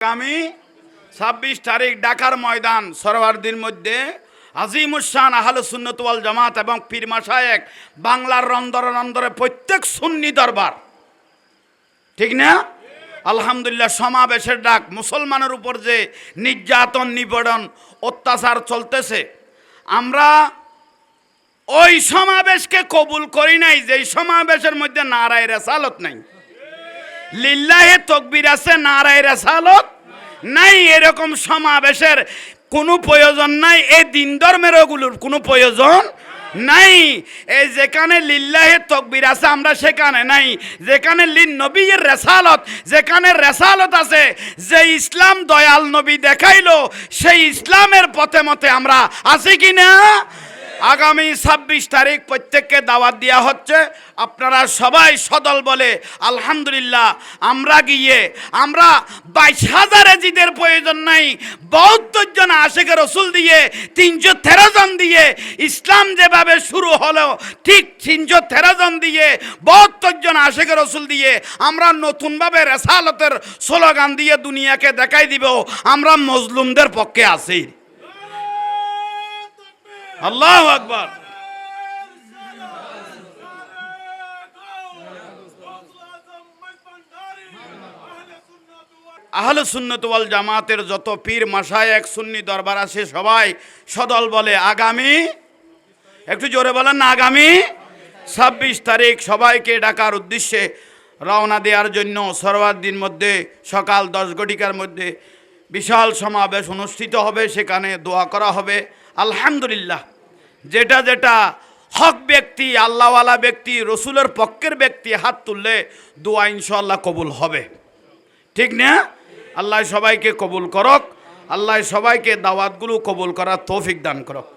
আগামী ছাব্বিশ তারিখ ঢাকার ময়দান সরওয়ারদির মধ্যে আজিমুসান আহলে সুন্নত ওয়াল জামাত এবং পীর মাসায়েক বাংলার রন্দরে রন্দরে প্রত্যেক সুন্নি দরবার। ঠিক না? আলহামদুলিল্লাহ, সমাবেশের ডাক মুসলমানের উপর যে নির্যাতন, নিপীড়ন, অত্যাচার চলতেছে, আমরা ওই সমাবেশকে কবুল করি নাই যে সমাবেশের মধ্যে নারায় রেসালত নাই। লিল্লাহে তকবির আছে, নারায় রেসালত। নাই এরকম সমাবেশের কোনো প্রয়োজন নাই, এই দিন ধর্মের ওগুলোর কোনো প্রয়োজন নাই। এই যেখানে লিল্লাহে তকবির আছে, আমরা সেখানে নাই। যেখানে লিন নবীর রেসালত, যেখানে রেসালত আছে, যে ইসলাম দয়াল নবী দেখাইলো, সেই ইসলামের পথে মতে আমরা আছি কি না আগামী ছাব্বিশ তারিখ প্রত্যেককে দাওয়াত দেওয়া হচ্ছে। আপনারা সবাই সদল বলে, আলহামদুলিল্লাহ, আমরা গিয়ে, আমরা বাইশ হাজার এজিদের প্রয়োজন নাই, বাহাত্তর জন আশেখ রসুল দিয়ে, তিনশো তেরো জন দিয়ে, ইসলাম যেভাবে শুরু হলো, ঠিক তিনশো তেরো জন দিয়ে, বাহাত্তর জন আশেখ রসুল দিয়ে, আমরা নতুনভাবে রেসালতের স্লোগান দিয়ে দুনিয়াকে দেখাই দিব, আমরা মজলুমদের পক্ষে আছি। আল্লাহ আকবর। আহলে সুন্নত ওয়াল জামাতের যত পীর মাসায় এক সুন্নি দরবার আছে, সবাই সদল বলে, আগামী? একটু জোরে বলেন না, আগামী? ছাব্বিশ তারিখ সবাইকে ডাকার উদ্দেশ্যে রওনা দেওয়ার জন্য সর্বাদিন মধ্যে সকাল দশ ঘটিকার মধ্যে বিশাল সমাবেশ অনুষ্ঠিত হবে, সেখানে দোয়া করা হবে। আলহামদুলিল্লাহ, যেটা যেটা হক ব্যক্তি, আল্লাহওয়ালা ব্যক্তি, রসুলের পক্ষের ব্যক্তি হাত তুললে দোয়া ইনশাল্লাহ কবুল হবে। ঠিক না? আল্লাহ সবাইকে কবুল করক, আল্লাহ সবাইকে দাওয়াতগুলো কবুল করার তৌফিক দান করক।